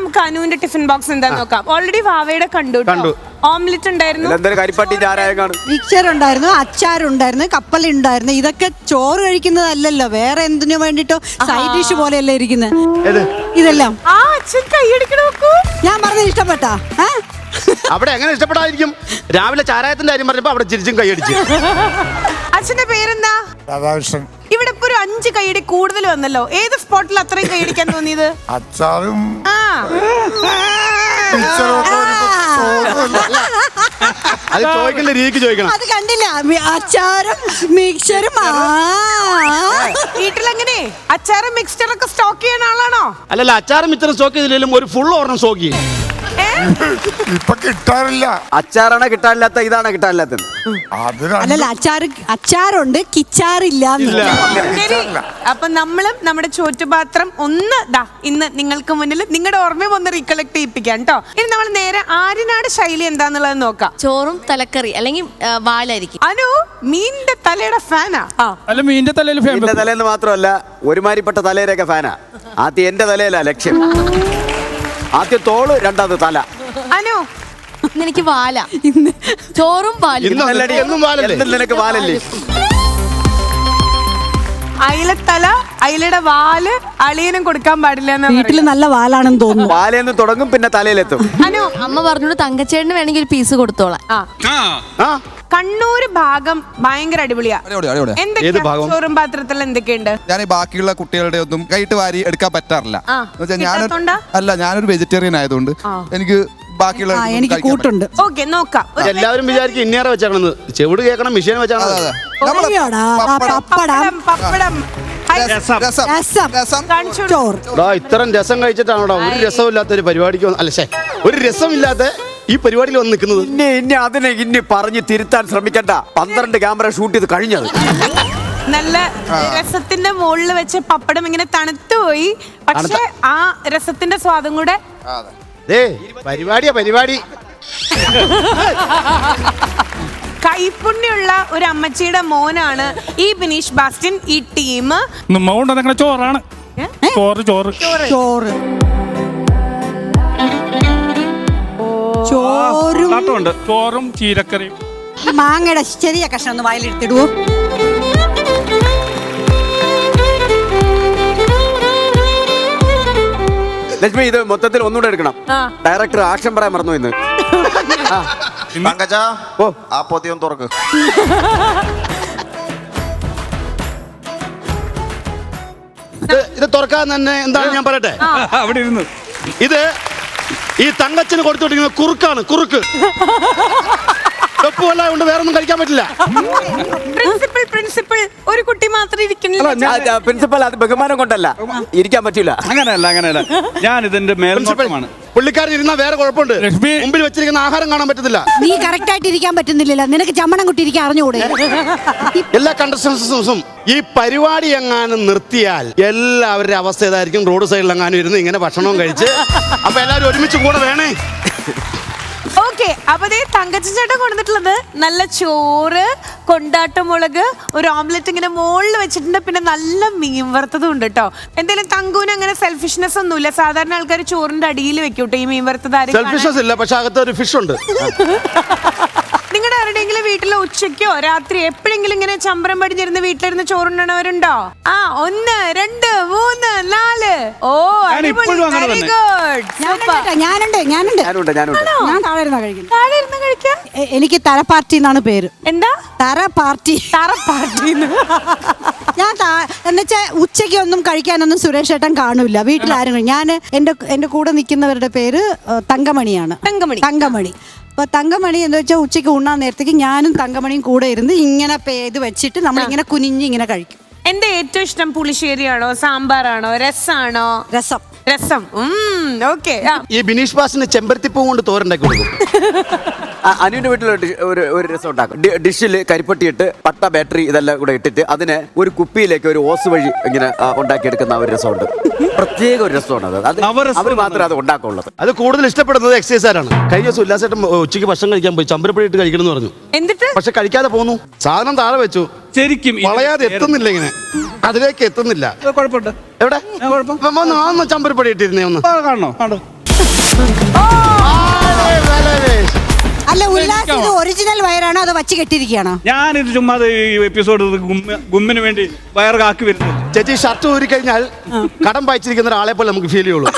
നമുക്ക് അനുവിന്റെ tiffin box എന്താ നോക്കാം. ഓൾറെഡി വാവയുടെ കണ്ടു കണ്ടു. ഓംലെറ്റ് ഉണ്ടായിരുന്നു. കരിപ്പട്ടി ചാരായ കാണും. മിക്സർ ഉണ്ടായിരുന്നു അച്ചാറുണ്ടായിരുന്നു കപ്പലുണ്ടായിരുന്നു ഇതൊക്കെ ചോറ് കഴിക്കുന്നതല്ലല്ലോ വേറെ എന്തിനു വേണ്ടിട്ടോ സൈഡ് ഡിഷ് പോലെയല്ലേ ഇരിക്കുന്നത്? ഏത്? ഇതെല്ലാം. ആ അച്ഛൻ കൈയടിക്കണ നോക്കൂ. ഞാൻ പറഞ്ഞത് ഇഷ്ടപ്പെട്ടാ. ഏ? അവിടെ എങ്ങനെ ഇഷ്ടപ്പെടാതിരിക്കും? രാവിലെ ചാരായത്തിന്റെ കാര്യം പറഞ്ഞപ്പോ അവിടെ ചിരിച്ചും കൈയടിച്ചു. അച്ഛന്റെ പേരെന്താ? രാധാകൃഷ്ണൻ. അഞ്ച് കൈയടി കൂടുതൽ വന്നല്ലോ. ഏത് സ്പോട്ടിൽ അത്രയും കൈയടിക്കാൻ തോന്നിയത്? അച്ചാറും ആ. മിക്സറും ഒക്കെ ഒരു തോന്നുന്നില്ല. അത് ചോദിക്കേണ്ട രീതിക്ക് ചോദിക്കണം. അത് കണ്ടില്ല. മി- അച്ചാറും മിക്സറും ആ. വീട്ടിലെങ്ങനെ? അച്ചാറും മിക്സ്ചറും ഒക്കെ സ്റ്റോക്ക് ചെയ്യുന്ന ആളാണോ? അല്ലല്ല അച്ചാറും ഇത്തരം സ്റ്റോക്ക് ചെയ്തില്ലെങ്കിലും ഒരു ഫുൾ ഓർഡർ സ്റ്റോക്ക് ചെയ്യും? ഇപ്പൊ കിട്ടാറില്ല. അച്ചാറാണ് കിട്ടാനില്ലാത്ത ഇതാണ് കിട്ടാനില്ലാത്തത് അല്ലല്ല അച്ചാറ് അച്ചാറുണ്ട് കിച്ചാറില്ല. ശരി അപ്പൊ നമ്മളും നമ്മുടെ ചോറ്റുപാത്രം ഒന്ന് ദാ ഇന്ന് നിങ്ങൾക്ക് മുന്നിൽ നിങ്ങളുടെ ഓർമ്മയും ഒന്ന് റീകളക്ട് ചെയ്യിപ്പിക്കാം കേട്ടോ ഇനി നമ്മൾ നേരെ ആര്യനാട് ശൈലി എന്താന്നുള്ളത് നോക്കാം. ചോറും തലക്കറി അല്ലെങ്കിൽ വാലായിരിക്കും. അനു മീനിന്റെ തലയുടെ ഫാനാ? അല്ല മീനിന്റെ തലയിൽ ഫേം എന്റെ തലേന്ന് മാത്രമല്ല ഒരുമാരിപ്പെട്ട തലയിലൊക്കെ ഫാനാ ആദ്യം എന്റെ തലയിലാ ലക്ഷ്യം. ആദ്യം തോൾ രണ്ടാമത് തല. അനു ഇന്ന് എനിക്ക് വാല ചോറും വാലും എന്നും വാലല്ലേ? എന്നും നിനക്ക് വാലല്ലേ? അയിലത്തല അയിലയുടെ വാൽ അളിയനും കൊടുക്കാൻ പാടില്ല എന്ന് വീട്ടിൽ നല്ല വാലാണെന്ന് തോന്നുന്നു. വാലേന്ന് തുടങ്ങും പിന്നെ തലയിലെത്തും. അനു അമ്മ പറഞ്ഞോട് തങ്കച്ചേട്ടന് വേണമെങ്കിൽ ഒരു പീസ് കൊടുത്തോളാം. ആ ആ. കണ്ണൂര് ഭാഗം ഭയങ്കര അടിപൊളിയാ. അടിപൊളി അടിപൊളി. ഏത് എന്തൊക്കെയാ ഭാഗം? ചോറും പാത്രത്തിൽ എന്തൊക്കെയുണ്ട്? ഞാൻ ബാക്കിയുള്ള കുട്ടികളുടെ ഒന്നും കൈയിട്ട് വാരി എടുക്കാൻ പറ്റാറില്ല. കിട്ടാത്തോണ്ടാ? അല്ല ഞാനൊരു വെജിറ്റേറിയൻ ആയതുകൊണ്ട് എനിക്ക് ബാക്കിയുള്ള എനിക്ക് കൂട്ടുണ്ട്. ഓക്കെ നോക്കാം. എല്ലാവരും വിചാരിക്കും ഇന്നേറെ വെച്ചേക്കണെന്ന് ചെവിട് കേൾക്കണം മിഷീൻ വെച്ചാണ് പപ്പടം, പപ്പടം. ഇത്തരം രസം കഴിച്ചിട്ടാണോ ഒരു രസമില്ലാത്ത ഒരു പരിപാടിക്ക് അല്ല ശേ ഒരു രസമില്ലാത്ത ഈ പരിപാടിയിൽ വന്ന് നിൽക്കുന്നത്? ഇനി ഇനി അതിനെ ഇനി പറഞ്ഞു തിരുത്താൻ ശ്രമിക്കണ്ട. പന്ത്രണ്ട് ക്യാമറ ഷൂട്ട് ചെയ്ത് കഴിഞ്ഞത്. നല്ല രസത്തിന്റെ മുകളിൽ വെച്ച് പപ്പടം ഇങ്ങനെ തണുത്തു പോയി. പക്ഷെ ആ രസത്തിന്റെ സ്വാദം കൂടെ ഏ പരിപാടിയാ പരിപാടി. കൈപ്പുണ്യുള്ള ഒരു അമ്മച്ചിയുടെ മോനാണ് ഈ ബിനീഷ് ബാസ്റ്റിൻ ഈ ടീം. കൊണ്ടുവന്ന ചോറാണ്. ചോറ്. ചോറ്. ചോറ്. നാട്ടുമുണ്ട് ചോറും ചീരക്കറിയും. ഈ മാങ്ങയുടെ ചെറിയ കഷ്ണം ഒന്ന് വായിലെടുത്തിടുവോ ലക്ഷ്മി ഇത് മൊത്തത്തിൽ ഒന്നുകൂടെ എടുക്കണം. ഡയറക്ടർ ആക്ഷൻ പറയാൻ മറന്നു ഇന്ന്. പങ്കജ ഓ. ആ പൊതിയും തുറക്ക്. ഇത് ഇത് തുറക്കാൻ തന്നെ എന്താണ് ഞാൻ പറയട്ടെ? അവിടെ ഇരുന്നു. ഇത് ഈ തങ്കച്ചന് കൊടുത്തുകൊണ്ടിരിക്കുന്ന കുറുക്കാണ് കുറുക്ക്. വെപ്പുമല്ല കൊണ്ട് വേറെ ഒന്നും കഴിക്കാൻ പറ്റില്ല. പ്രിൻസിപ്പൽ പ്രിൻസിപ്പൽ ഒരു കുട്ടി മാത്രം ഇരിക്കുന്നില്ല. പ്രിൻസിപ്പൽ അത് ബഹുമാനം കൊണ്ടല്ല. ഇരിക്കാൻ പറ്റൂല. അങ്ങനെയല്ല അങ്ങനെയല്ല. ഞാൻ ഇതിന്റെ മേൽനോട്ടമാണ് പുള്ളിക്കാരൻ ഇരുന്നാ വേറെ കുഴപ്പമുണ്ട്. ലക്ഷ്മി. മുമ്പിൽ വെച്ചിരിക്കുന്ന ആഹാരം കാണാൻ പറ്റത്തില്ല. നീ കറക്റ്റ് ആയിട്ട് ഇരിക്കാൻ പറ്റുന്നില്ലല്ലോ. നിനക്ക് ചമ്മണം കുട്ടി ഇരിക്കാൻ അറിഞ്ഞുകൂടെ എല്ലാ കണ്ടസ്റ്റൻസും ഈ പരിപാടി എങ്ങാനും നിർത്തിയാൽ എല്ലാവരുടെ അവസ്ഥ ഇതായിരിക്കും. റോഡ് സൈഡിൽ എങ്ങാനും ഇരുന്ന് ഇങ്ങനെ ഭക്ഷണവും കഴിച്ച് അപ്പൊ എല്ലാവരും ഒരുമിച്ച് കൂടെ വേണേ. ഓക്കെ അപ്പൊ ദേ തങ്കച്ചൻ ചേട്ടൻ കൊണ്ടുവന്നിട്ടുള്ളത് നല്ല ചോറ് കൊണ്ടാട്ടമുളക് ഒരു ഓംലെറ്റ് ഇങ്ങനെ മുകളിൽ വെച്ചിട്ടുണ്ട്. പിന്നെ നല്ല മീൻ വറുത്തതും ഉണ്ട് കേട്ടോ എന്തായാലും തങ്കൂന് അങ്ങനെ സെൽഫിഷ്നെസ് ഒന്നുമില്ല. സാധാരണ ആൾക്കാർ ചോറിന്റെ അടിയിൽ വെക്കൂട്ടോ ഈ മീൻ വറുത്തത് ആരും കാണാൻ- സെൽഫിഷ്നസ് ഇല്ല പക്ഷെ അകത്ത് ഒരു ഫിഷ് ഉണ്ട്. വീട്ടിൽ ഉച്ചയ്ക്കോ? രാത്രി എപ്പോഴെങ്കിലും ഇങ്ങനെ ചമ്പരം പടിഞ്ഞിരുന്ന് വീട്ടിലിരുന്ന് ചോറുണ്ടണവരുണ്ടോ ആ ഒന്ന് രണ്ട് മൂന്ന് നാല്. ഓ ഞാൻ ഇപ്പോഴും അങ്ങനെ വെരി തന്നെ. ഗുഡ് ഞാനുണ്ട് കേട്ടോ, ഞാനുണ്ട് ഞാനുണ്ട്. ഞാനുണ്ട് ഞാനുണ്ട്. ഞാൻ താഴെ ഇരുന്നാ കഴിക്കുന്നത്. താഴെ ഇരുന്ന് കഴിക്കാം. എ- എനിക്ക് തര പാർട്ടി എന്നാണ് പേര്. എന്താ? തര പാർട്ടി. തറ പാർട്ടി ഞാൻ താ- എന്നുവെച്ചാ ഉച്ചയ്ക്ക് ഒന്നും കഴിക്കാനൊന്നും സുരേഷ് ഏട്ടൻ കാണൂല. വീട്ടിലാരും ഞാൻ എന്റെ എന്റെ കൂടെ നിൽക്കുന്നവരുടെ പേര് തങ്കമണിയാണ്. തങ്കമണി. തങ്കമണി. അപ്പൊ തങ്കമണി എന്ന് വെച്ചാൽ ഉച്ചയ്ക്ക് ഉണ്ണാൻ നേരത്തേക്ക് ഞാനും തങ്കമണിയും കൂടെ ഇരുന്ന് ഇങ്ങനെ പേത് വെച്ചിട്ട് നമ്മൾ ഇങ്ങനെ കുനിഞ്ഞ് ഇങ്ങനെ കഴിക്കും. എന്റെ ഏറ്റവും ഇഷ്ടം പുളിശ്ശേരിയാണോ? സാമ്പാറാണോ? രസാണോ? രസം. രസം. ഓക്കെ ഈ ബിനീഷ് ബാസിന് ചെമ്പരത്തിപ്പൂ കൊണ്ട് തോരണ്ടാക്കി കൊടുക്കും. അനുവിന്റെ വീട്ടിൽ ഒരു ഒരു രസം ഉണ്ടാക്കും. ഡിഷിൽ കരിപ്പട്ടിയിട്ട് പട്ട ബാറ്ററി ഇതെല്ലാം കൂടെ ഇട്ടിട്ട് അതിനെ ഒരു കുപ്പിയിലേക്ക് ഒരു ഓസ് വഴി ഇങ്ങനെ ഉണ്ടാക്കിയെടുക്കുന്ന ഒരു രസമുണ്ട്. പ്രത്യേക ഒരു രസമാണ് അത്. അത് അവർ മാത്രമേ അത് ഉണ്ടാക്കുള്ളത് അത് കൂടുതൽ ഇഷ്ടപ്പെടുന്നത് എക്സസൈസാരാണ് കഴിഞ്ഞ ദിവസം ഉല്ലാസേട്ടൻ ഉച്ചയ്ക്ക് ഭക്ഷണം കഴിക്കാൻ പോയി ചമ്പരപ്പഴി ഇട്ട് കഴിക്കണം എന്ന് പറഞ്ഞു. എന്നിട്ട് പക്ഷെ കഴിക്കാതെ പോന്നു. സാധനം താഴെ വെച്ചു. ശരിക്കും വളയാതെ എത്തുന്നില്ല ഇങ്ങനെ. അതിലേക്ക് എത്തുന്നില്ല. കുഴപ്പമുണ്ട്. എവിടെ? ചമ്പരപ്പടി ഇട്ടിരുന്നേ ഒന്ന്. കാണണോ? കാണോ. അല്ല ഉല്ലാസ് ഇത് ഒറിജിനൽ വയറാണോ അതോ വച്ച് കെട്ടിയിരിക്കുകയാണോ? ഇത് ചുമ്മാ ഈ എപ്പിസോഡ് ഗുമ്മിന് വേണ്ടി വയർ കാക്കി വരുന്നു ചേച്ചി ഷർട്ട് ഊരി കഴിഞ്ഞാൽ കടം വായിച്ചിരിക്കുന്ന ഒരാളെ പോലെ നമുക്ക് ഫീൽ ചെയ്യുള്ളൂ.